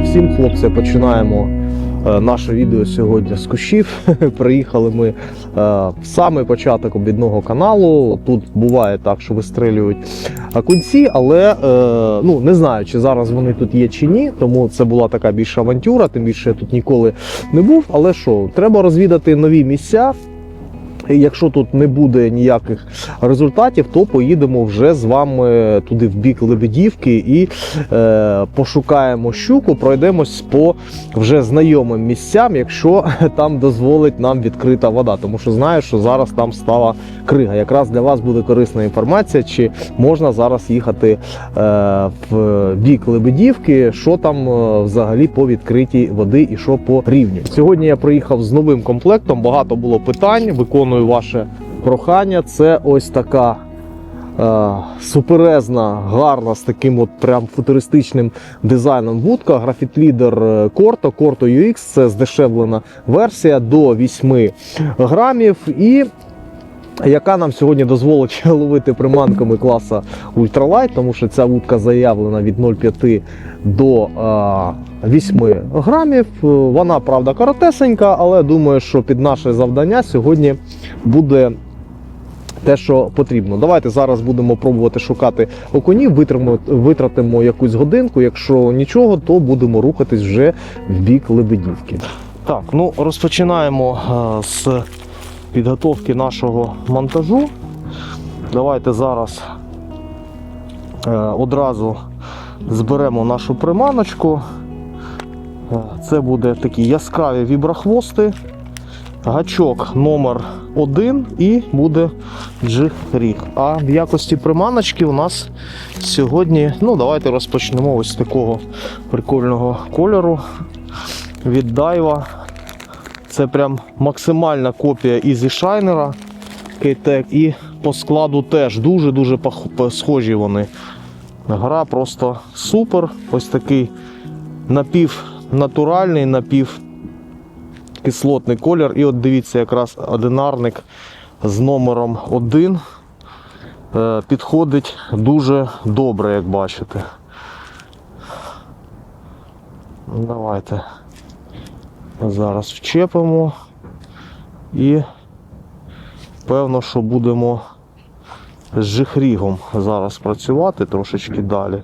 Вітання всім, хлопці. Починаємо е, наше відео сьогодні з кущів. Приїхали ми е, в самий початок обідного каналу. Тут буває так, що вистрілюють окунці, але е, ну не знаю, чи зараз вони тут є чи ні. Тому це була така більша авантюра. Тим більше я тут ніколи не був. Але що, треба розвідати нові місця. Якщо тут не буде ніяких результатів, то поїдемо вже з вами туди в бік Лебедівки і е, пошукаємо щуку, пройдемось по вже знайомим місцям, якщо там дозволить нам відкрита вода. Тому що знаю, що зараз там стала крига. Якраз для вас буде корисна інформація, чи можна зараз їхати е, в бік Лебедівки, що там е, взагалі по відкритій води і що по рівню. Сьогодні я приїхав з новим комплектом. Багато було питань. Виконую ваше прохання. Це ось така. е, Суперезна, гарна з таким от прям футуристичним дизайном вудка. Графіт лідер Корто, Корто UX це здешевлена версія до 8 грамів. І яка нам сьогодні дозволить ловити приманками класа ультралайт, тому що ця вудка заявлена від 0,5 до е, 8 грамів. Вона правда коротесенька, але думаю, що під наше завдання сьогодні буде. Те, що потрібно. Давайте зараз будемо пробувати шукати окунів, витратимо, якусь годинку. Якщо нічого, то будемо рухатись вже в бік Лебедівки. Так, ну розпочинаємо е, з підготовки нашого монтажу. Давайте зараз е, одразу зберемо нашу приманочку. Це буде такі яскраві віброхвости. Гачок номер 1 і буде джиг-ріг. А в якості приманочки у нас сьогодні, ну давайте розпочнемо ось такого прикольного кольору від Daiwa. Це прям максимальна копія Easy Shiner K-Tech і по складу теж дуже-дуже схожі вони. Гра просто супер. Ось такий напівнатуральний, напівкислотний колір. І от дивіться, якраз одинарник з номером 1 е, підходить дуже добре, як бачите. Давайте. Зараз вчепимо і певно, що будемо з жихрігом зараз працювати трошечки далі.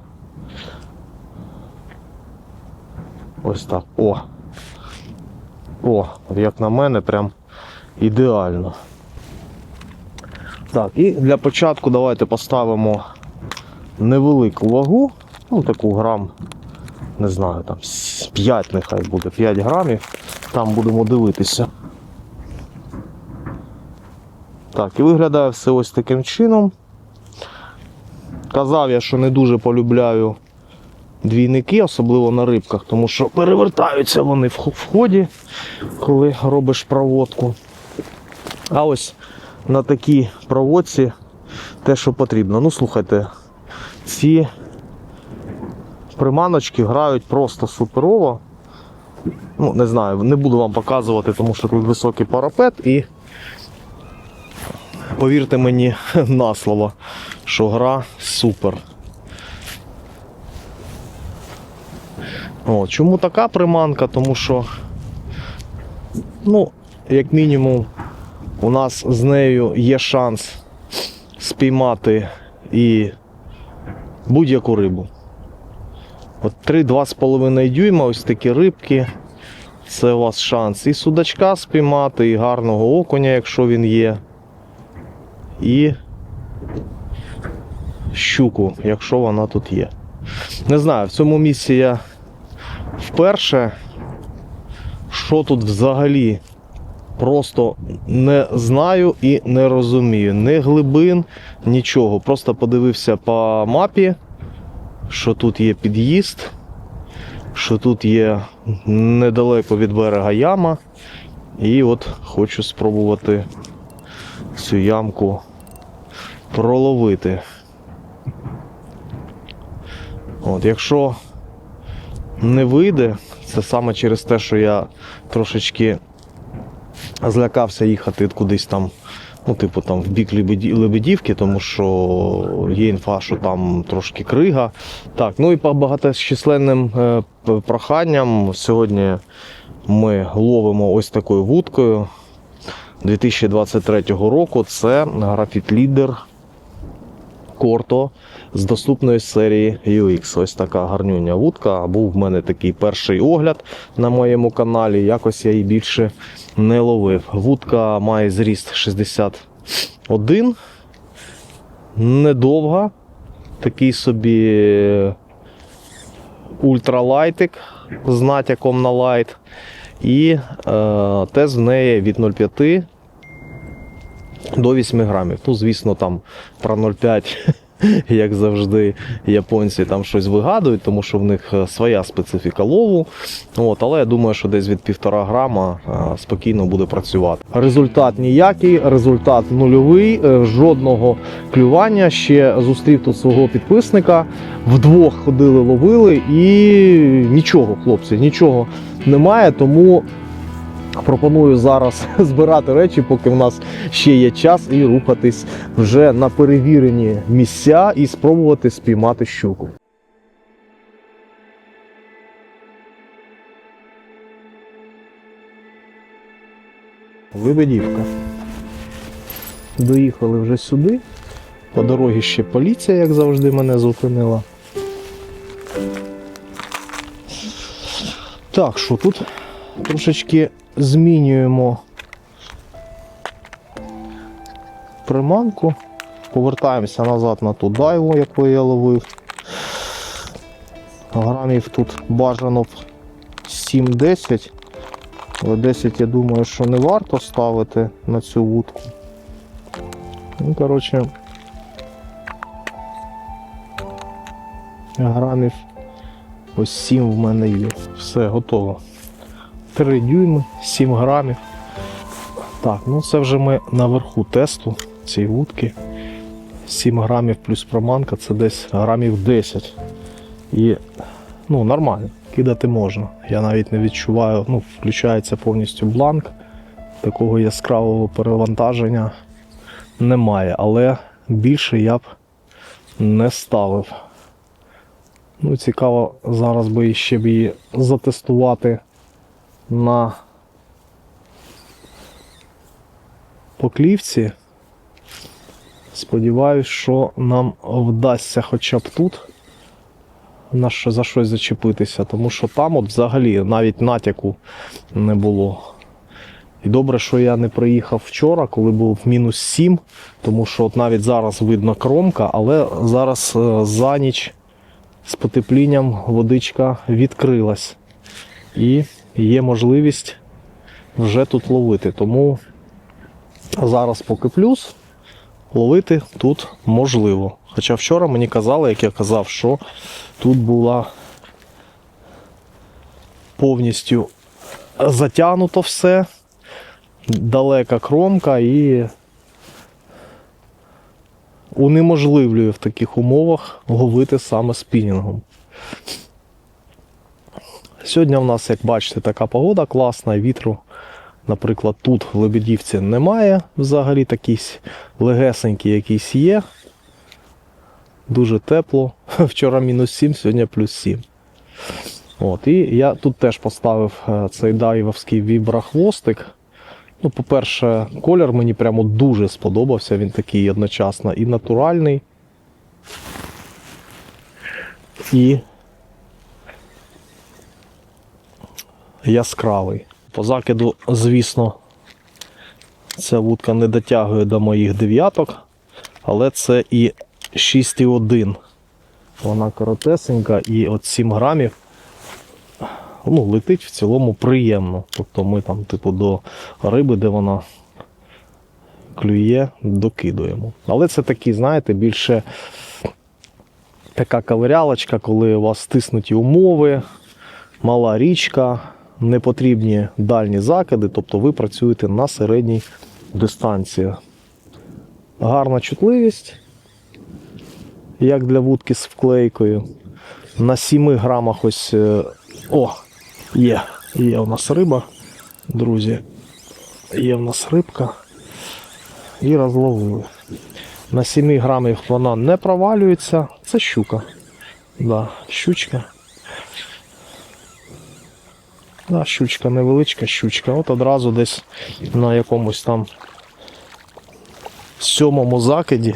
Ось так. О! О, як на мене, прям ідеально. Так, і для початку давайте поставимо невелику вагу, ну таку грам, не знаю, там 5 нехай буде, 5 грамів. Там будемо дивитися. Так, і виглядає все ось таким чином. Казав я, що не дуже полюбляю двійники, особливо на рибках, тому що перевертаються вони в хо- ході, коли робиш проводку. А ось на такій проводці те, що потрібно. Ну, слухайте, ці приманочки грають просто суперово. Ну, не знаю, не буду вам показувати, тому що тут високий парапет і повірте мені на слово, що гра супер. О, чому така приманка? Тому що, ну, як мінімум, у нас з нею є шанс спіймати і будь-яку рибу. От 3-2,5 дюйма, ось такі рибки. Це у вас шанс і судачка спіймати, і гарного окуня, якщо він є. І щуку, якщо вона тут є. Не знаю, в цьому місці я вперше, що тут взагалі просто не знаю і не розумію. Ні глибин, нічого. Просто подивився по мапі, що тут є під'їзд, що тут є недалеко від берега яма. І от хочу спробувати цю ямку проловити. От, якщо не вийде, це саме через те, що я трошечки злякався їхати кудись там Ну, типу, там в бік Лебедівки, тому що є інфа, що там трошки крига. Так, ну і по багаточисленним е, проханням сьогодні ми ловимо ось такою вудкою 2023 року. Це графіт лідер Корто з доступної серії UX. Ось така гарнюня вудка. Був в мене такий перший огляд на моєму каналі. Якось я її більше не ловив. Вудка має зріст 61. Недовга. Такий собі ультралайтик з натяком на лайт. І е, тест в неї від 0,5 до 8 грамів. Ну, звісно, там про 0,5, як завжди, японці там щось вигадують, тому що в них е, своя специфіка лову. От, але я думаю, що десь від 1,5 грама е, спокійно буде працювати. Результат ніякий, результат нульовий, е, жодного клювання. Ще зустрів тут свого підписника. Вдвох ходили, ловили і нічого, хлопці, нічого немає. Тому пропоную зараз збирати речі, поки в нас ще є час, і рухатись вже на перевірені місця і спробувати спіймати щуку. Лебедівка. Доїхали вже сюди. По дорозі ще поліція, як завжди, мене зупинила. Так, що тут трошечки змінюємо приманку. Повертаємося назад на ту дайву, яку я ловив. Грамів тут бажано б 7-10. Але 10 я думаю, що не варто ставити на цю вудку. Ну, коротше, грамів ось 7 в мене є. Все, готово. 3 дюйми, 7 грамів. Так, ну це вже ми наверху тесту цієї вудки. 7 грамів плюс проманка це десь грамів 10. І ну, нормально, кидати можна. Я навіть не відчуваю, ну, включається повністю бланк. Такого яскравого перевантаження немає, але більше я б не ставив. Ну, цікаво, зараз би ще б її затестувати на поклівці. Сподіваюсь, що нам вдасться хоча б тут на що, за щось зачепитися, тому що там от взагалі навіть натяку не було. І добре, що я не приїхав вчора, коли був мінус 7, тому що от навіть зараз видно кромка, але зараз е, за ніч з потеплінням водичка відкрилась. І є можливість вже тут ловити. Тому зараз поки плюс, ловити тут можливо. Хоча вчора мені казали, як я казав, що тут була повністю затягнуто все, далека кромка і унеможливлює в таких умовах ловити саме спінінгом. Сьогодні в нас, як бачите, така погода класна, вітру, наприклад, тут в Лебедівці немає взагалі такий легесенький якийсь є. Дуже тепло. Вчора мінус 7, сьогодні плюс 7. От, і я тут теж поставив е, цей дайвовський вібрахвостик. Ну, по-перше, колір мені прямо дуже сподобався. Він такий одночасно і натуральний. І яскравий. По закиду, звісно, ця вудка не дотягує до моїх дев'яток, але це і 6,1. Вона коротесенька і от 7 грамів ну, летить в цілому приємно. Тобто ми там, типу, до риби, де вона клює, докидуємо. Але це такі, знаєте, більше така ковирялочка, коли у вас стиснуті умови, мала річка, не потрібні дальні закиди, тобто ви працюєте на середній дистанції. Гарна чутливість, як для вудки з вклейкою. На 7 грамах ось. е, О, є, є у нас риба, друзі. Є в нас рибка. і розловили. На 7 грамів вона не провалюється. Це щука. Да, щучка. Да, щучка невеличка щучка. От одразу десь на якомусь там сьомому закиді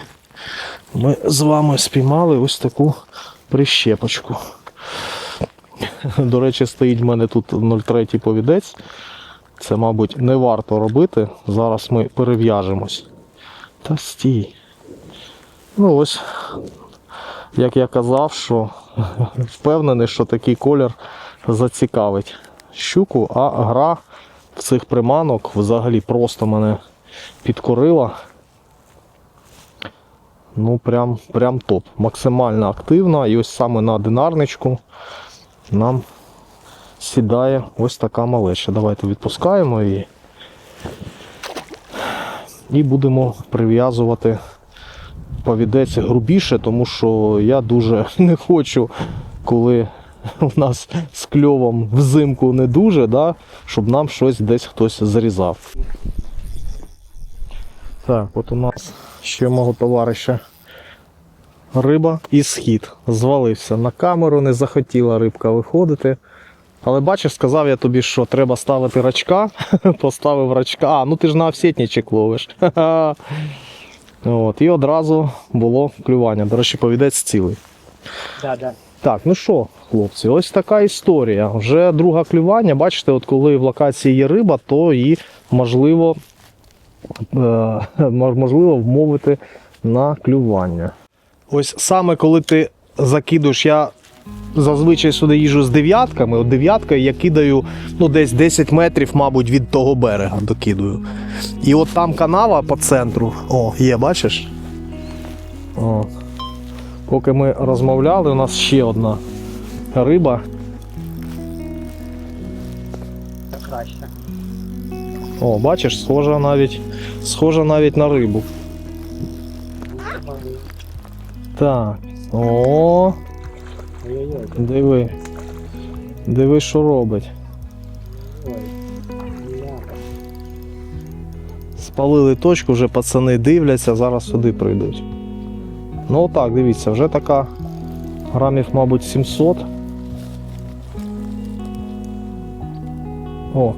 ми з вами спіймали ось таку прищепочку. До речі, стоїть в мене тут 0,3 повідець. Це, мабуть, не варто робити. Зараз ми перев'яжемось. Та стій. Ну ось, як я казав, що впевнений, що такий колір зацікавить щуку, а гра в цих приманок взагалі просто мене підкорила. Ну, прям, прям топ. Максимально активна. І ось саме на динарничку нам сідає ось така малеча. Давайте відпускаємо її. І будемо прив'язувати повідець грубіше, тому що я дуже не хочу, коли у нас з кльовом взимку не дуже, да, щоб нам щось десь хтось зарізав. Так, от у нас ще мого товариша риба і схід. Звалився на камеру, не захотіла рибка виходити. Але бачиш, сказав я тобі, що треба ставити рачка. Поставив рачка. А, ну ти ж на офсетничек ловиш. От, і одразу було клювання. До речі, повідець цілий. Да, да. Так, ну що, хлопці, ось така історія. Вже друге клювання. Бачите, от коли в локації є риба, то її можливо, е, можливо вмовити на клювання. Ось саме коли ти закидуєш, я зазвичай сюди їжу з дев'ятками. От дев'яткою я кидаю ну, десь 10 метрів, мабуть, від того берега докидую. І от там канава по центру. О, є, бачиш? О. Поки ми розмовляли, у нас ще одна риба. Краще. О, бачиш, схожа навіть, схожа навіть на рибу. Так. О, диви. Диви, що робить. Спалили точку, вже пацани дивляться, зараз сюди прийдуть. Ну отак, дивіться, вже така грамів, мабуть, 700. О.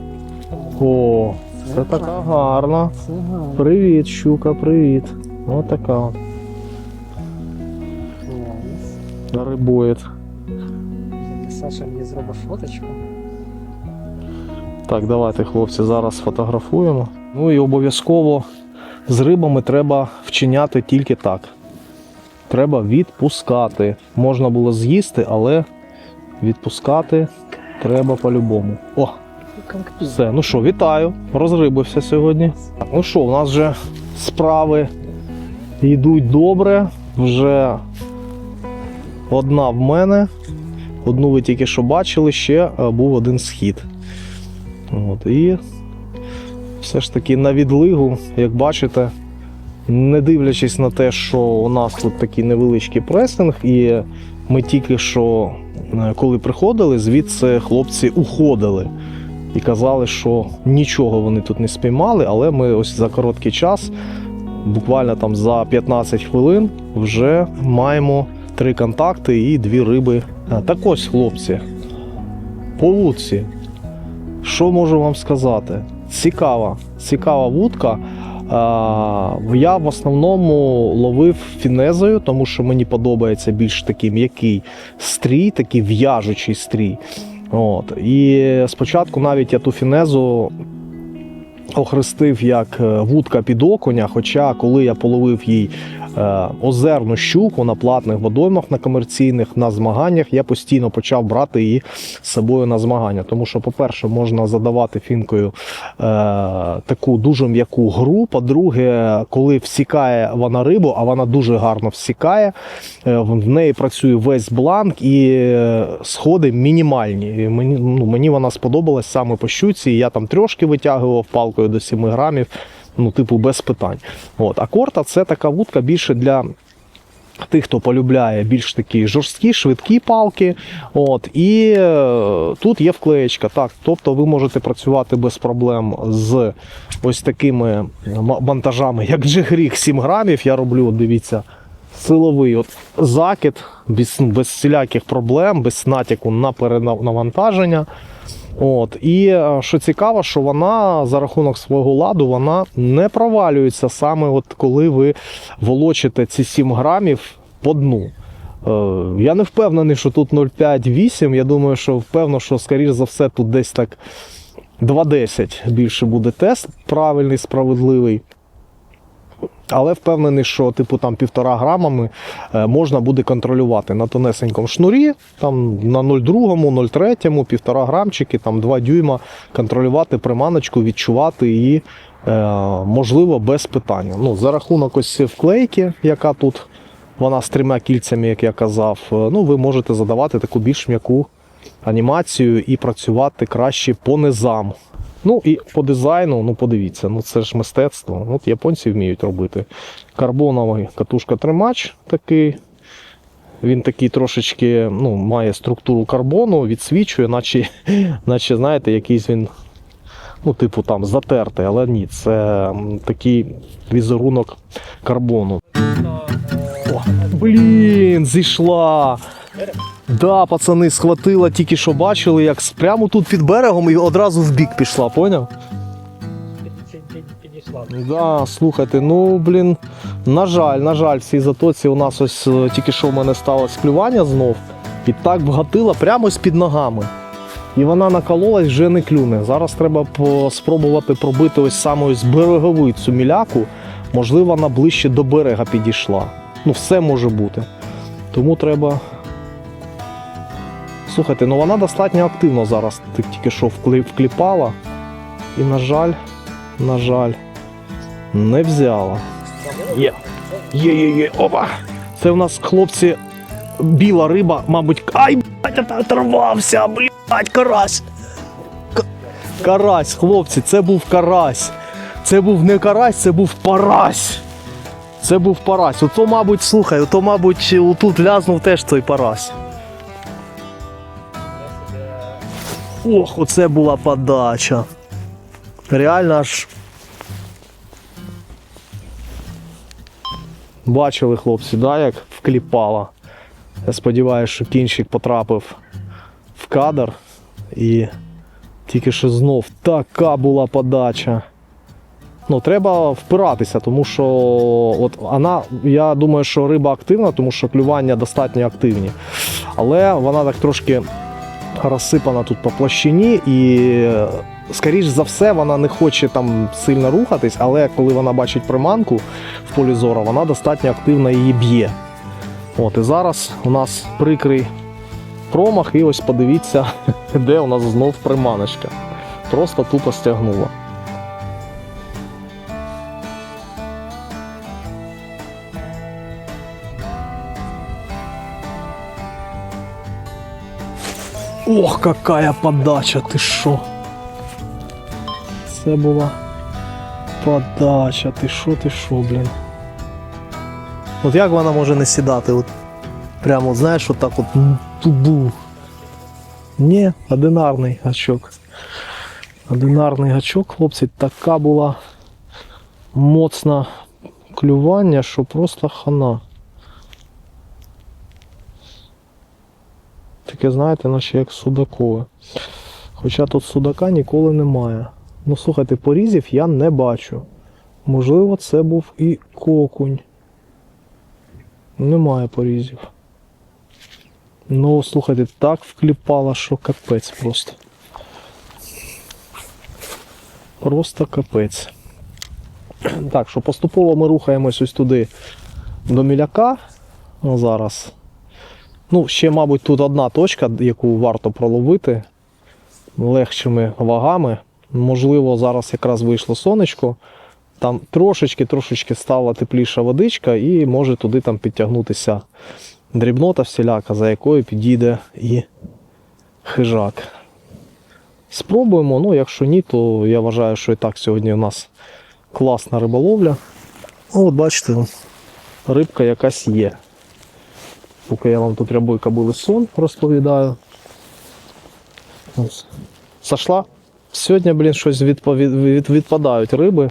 О, це така гарна. Привіт, щука, привіт. Ось така рибоїд. Саша мені зробить фоточку. Так, давайте, хлопці, зараз фотографуємо. Ну і обов'язково з рибами треба вчиняти тільки так. Треба відпускати. Можна було з'їсти, але відпускати треба по-любому. О, все. Ну що, вітаю. Розрибився сьогодні. Ну що, у нас вже справи йдуть добре. Вже одна в мене. Одну ви тільки що бачили, ще е, був один схід. От, і все ж таки на відлигу, як бачите, не дивлячись на те, що у нас тут такий невеличкий пресинг, і ми тільки що, е, коли приходили, звідси хлопці уходили і казали, що нічого вони тут не спіймали, але ми ось за короткий час, буквально там за 15 хвилин, вже маємо три контакти і дві риби. А, Так ось, хлопці, по вудці. Що можу вам сказати? Цікава, цікава вудка. Я в основному ловив фінезою, тому що мені подобається більш такий м'який стрій, такий в'яжучий стрій. От. І спочатку навіть я ту фінезу охрестив як е, вудка під окуня. Хоча, коли я половив їй е, озерну щуку на платних водоймах, на комерційних, на змаганнях, я постійно почав брати її з собою на змагання. Тому що, по-перше, можна задавати фінкою е, таку дуже м'яку гру. По-друге, коли всікає вона рибу, а вона дуже гарно всікає, в неї працює весь бланк і сходи мінімальні. Мені, ну, мені вона сподобалась саме по щуці. Я там трошки витягував палкою до 7 грамів. Ну, типу, без питань. От. А корта це така вудка більше для тих, хто полюбляє більш такі жорсткі, швидкі палки. От, і е, тут є вклеєчка. Так, тобто ви можете працювати без проблем з ось такими м- монтажами, як Джигріг 7 грамів. Я роблю, дивіться, силовий от закид, без, без всіляких проблем, без натяку на перенавантаження. От. І е, що цікаво, що вона за рахунок свого ладу вона не провалюється саме от коли ви волочите ці 7 грамів по дну. Е, Я не впевнений, що тут 0,5-8. Я думаю, що впевнено, що скоріш за все тут десь так 2,10 більше буде тест правильний, справедливий. Але впевнений, що типу там півтора грамами е, можна буде контролювати на тонесенькому шнурі, там на 0,2, 0,3, півтора грамчики, там 2 дюйма контролювати приманочку, відчувати її е, можливо без питання. Ну, за рахунок ось вклейки, яка тут вона з трьома кільцями, як я казав, е, ну, ви можете задавати таку більш м'яку анімацію і працювати краще по низам. Ну і по дизайну, ну подивіться, ну це ж мистецтво. От японці вміють робити. Карбоновий катушка тримач такий. Він такий трошечки ну, має структуру карбону, відсвічує, наче, наче знаєте, якийсь він, ну, типу там затертий, але ні, це такий візерунок карбону. О, блін, зійшла. Да, пацани, схватила, тільки що бачили, як прямо тут під берегом і одразу в бік пішла, поняв? Підійшла. Да, слухайте, ну блін, на жаль, на жаль, в цій затоці у нас ось е, тільки що в мене сталося клювання знов, і так вгатила прямо з-під ногами. І вона накололась, вже не клюне. Зараз треба спробувати пробити ось саме ось берегову цю міляку. Можливо, вона ближче до берега підійшла. Ну, все може бути. Тому треба. Слухайте, ну вона достатньо активно зараз тільки що вкліпала. І, на жаль, на жаль, не взяла. Є. Є, є, є. Опа. Це в нас, хлопці, біла риба, мабуть. Ай, блядь, оторвався, блядь, карась. Карась, хлопці, це був карась. Це був не карась, це був парась. Це був парась. Ото, мабуть, слухай, ото, мабуть, тут лязнув теж той парась. Ох, оце була подача. Реально аж. Бачили хлопці, да, як вкліпала. Я сподіваюся, що кінчик потрапив в кадр. І тільки що знов така була подача. Ну, треба впиратися, тому що от вона, я думаю, що риба активна, тому що клювання достатньо активні. Але вона так трошки розсипана тут по площині і. е, Скоріш за все, вона не хоче там сильно рухатись, але коли вона бачить приманку в полі зору, вона достатньо активно її б'є. От і зараз у нас прикрий промах, і ось подивіться, де у нас знов приманочка. Просто тупо стягнула. Ох, какая подача, ти що? Це була подача, ти що, ти що, блін. От як вона може не сідати? От прямо, от, знаєш, от м, тубу. Ні, одинарний гачок. Одинарний гачок, хлопці, така була моцна клювання, що просто хана. Таке, знаєте, наче як судакове. Хоча тут судака ніколи немає. Ну, слухайте, порізів я не бачу. Можливо, це був і кокунь. Немає порізів. Ну, слухайте, так вкліпала, що капець просто. Просто капець. Так, що поступово ми рухаємось ось туди до міляка. Зараз. Ну, ще, мабуть, тут одна точка, яку варто проловити легшими вагами. Можливо, зараз якраз вийшло сонечко. Там трошечки-трошечки стала тепліша водичка, і може туди там підтягнутися дрібнота всіляка, за якою підійде і хижак. Спробуємо, ну якщо ні, то я вважаю, що і так сьогодні у нас класна риболовля. Ну, от бачите, рибка якась є. Поки я вам тут рябой кобили сон розповідаю. Ось. Сошла? Сьогодні, блін, щось відпо- від, від, відпадають риби.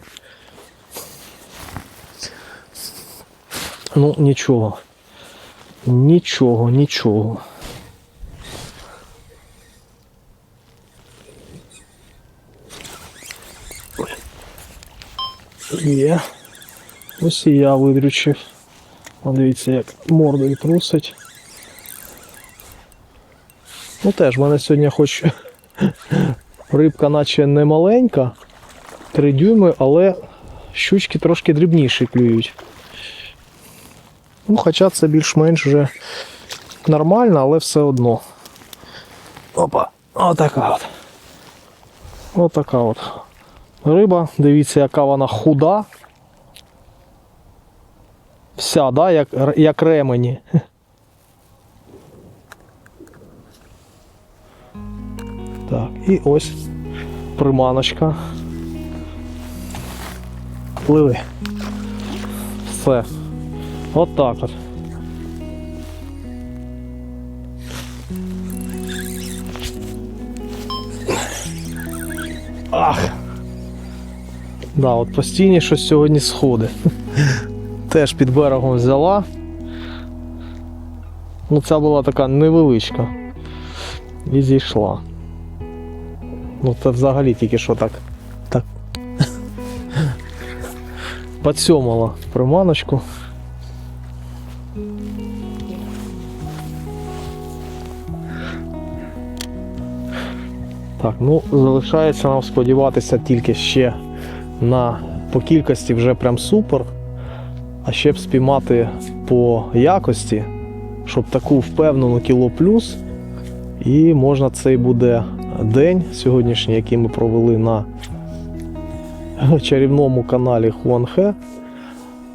Ну, нічого. Нічого, нічого. Є. Ось і я видрючив. Дивіться, як мордою трусить. Ну теж, в мене сьогодні хоч рибка наче не маленька, 3 дюйми, але щучки трошки дрібніші клюють. Ну, хоча це більш-менш вже нормально, але все одно. Опа, отака от. Отака от. Риба, дивіться, яка вона худа. Вся, да, як, як ремені. Так, і ось приманочка. Пливи. Все. От так от. Ах! Да, от постійні щось сьогодні сходи. Теж під берегом взяла. Ну, ця була така невеличка. І зійшла. Ну це взагалі тільки що так. Так. Подсьомала приманочку. Так, ну залишається нам сподіватися тільки ще на по кількості вже прям супер. А ще б спіймати по якості, щоб таку впевнену кіло плюс. І можна цей буде день сьогоднішній, який ми провели на чарівному каналі Хуанхе,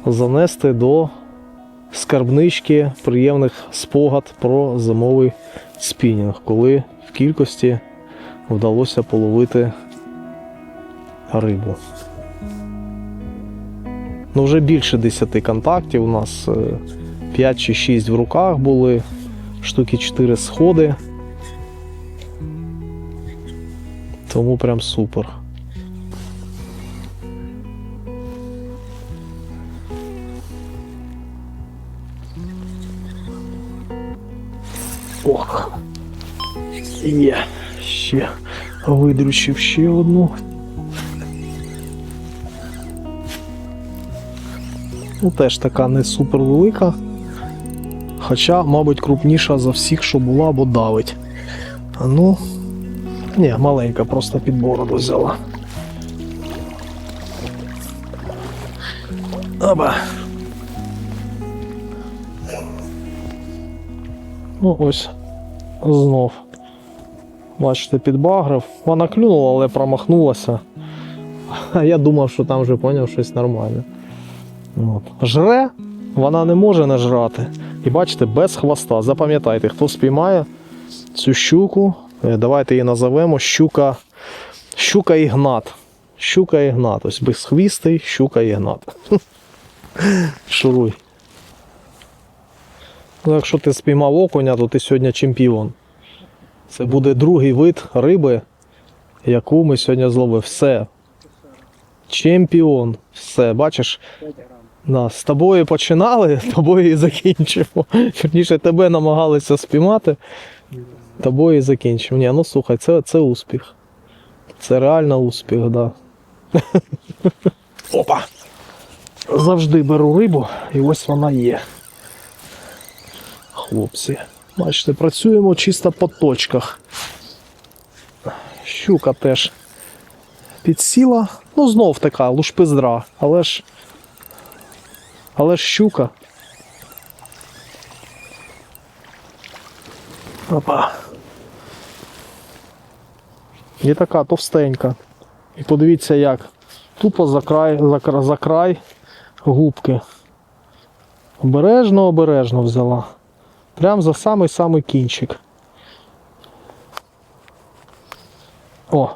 занести до скарбнички приємних спогад про зимовий спінінг, коли в кількості вдалося половити рибу. Ну, вже більше 10 контактів. У нас 5 чи 6 в руках були, штуки 4 сходи. Тому прям супер. Ох. Є. Ще видручив ще одну. Ну, теж така не супер велика. Хоча, мабуть, крупніша за всіх, що була, бо давить. Ну. Ні, маленька, просто під бороду взяла. Оба. Ну ось знов. Бачите, підбагрив. Вона клюнула, але промахнулася. А я думав, що там вже поняв щось нормальне. От. Жре, вона не може не жрати. І бачите, без хвоста. Запам'ятайте, хто спіймає цю щуку, е, давайте її назовемо щука, щука ігнат. Щука ігнат. Ось безхвістий щука ігнат. Шуруй. Ну, якщо ти спіймав окуня, то ти сьогодні чемпіон. Це буде другий вид риби, яку ми сьогодні зловили. Все. Чемпіон. Все, бачиш, 5 грам. Да, з тобою починали, з тобою і закінчимо. Вірніше, тебе намагалися спіймати, тобою і закінчимо. Ні, ну слухай, це, це успіх. Це реально успіх, так. Да. Опа! Завжди беру рибу, і ось вона є. Хлопці. Бачите, працюємо чисто по точках. Щука теж підсіла. Ну, знов така лушпиздра, але ж. Але ж щука. Опа. І така товстенька. І подивіться як. Тупо за край, за, за край губки. Обережно, обережно взяла. Прям за самий-самий кінчик. О!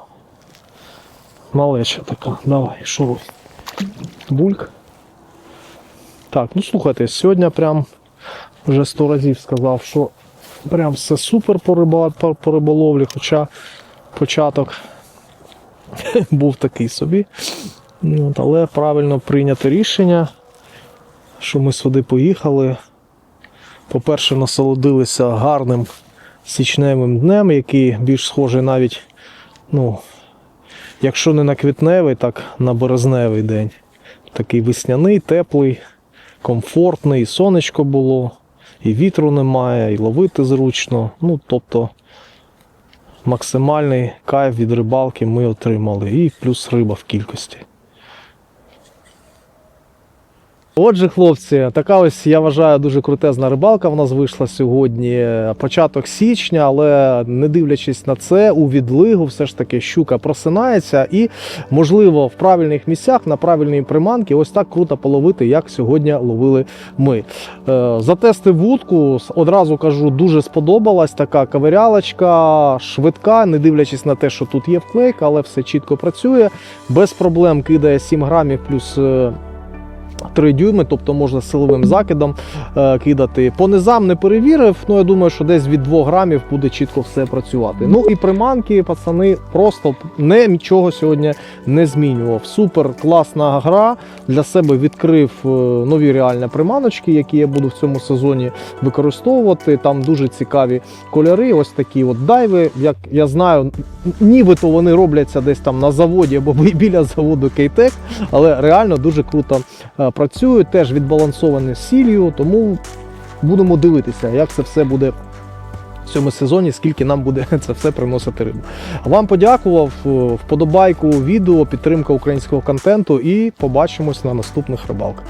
Малеча така. Давай, шуруй. Бульк. Так, ну слухайте, сьогодні прям вже сто разів сказав, що прям все супер по, риба, по, по риболовлі, хоча початок був такий собі. Ну, От, але правильно прийнято рішення, що ми сюди поїхали. По-перше, насолодилися гарним січневим днем, який більш схожий навіть, ну, якщо не на квітневий, так на березневий день. Такий весняний, теплий, комфортний, і сонечко було, і вітру немає, і ловити зручно. Ну, тобто максимальний кайф від рибалки ми отримали. І плюс риба в кількості. Отже, хлопці, така ось я вважаю дуже крутезна рибалка. В нас вийшла сьогодні початок січня, але не дивлячись на це, у відлигу все ж таки щука просинається і, можливо, в правильних місцях на правильній приманці ось так круто половити, як сьогодні ловили ми. Е, Затестив вудку, одразу кажу, дуже сподобалась така каверялочка, швидка, не дивлячись на те, що тут є вклейка, але все чітко працює. Без проблем кидає 7 грамів плюс. Е, 3 дюйми, тобто можна силовим закидом е, кидати. По низам не перевірив, ну я думаю, що десь від 2 грамів буде чітко все працювати. Ну і приманки, пацани, просто не нічого сьогодні не змінював. Супер класна гра. Для себе відкрив е, нові реальні приманочки, які я буду в цьому сезоні використовувати. Там дуже цікаві кольори. Ось такі от дайви. Як я знаю, нібито вони робляться десь там на заводі або біля заводу Кейтек, але реально дуже круто працюють, теж відбалансоване сіллю, тому будемо дивитися, як це все буде. В цьому сезоні, скільки нам буде це все приносити рибу. Вам подякував, е, вподобайку відео, підтримка українського контенту і побачимось на наступних рибалках.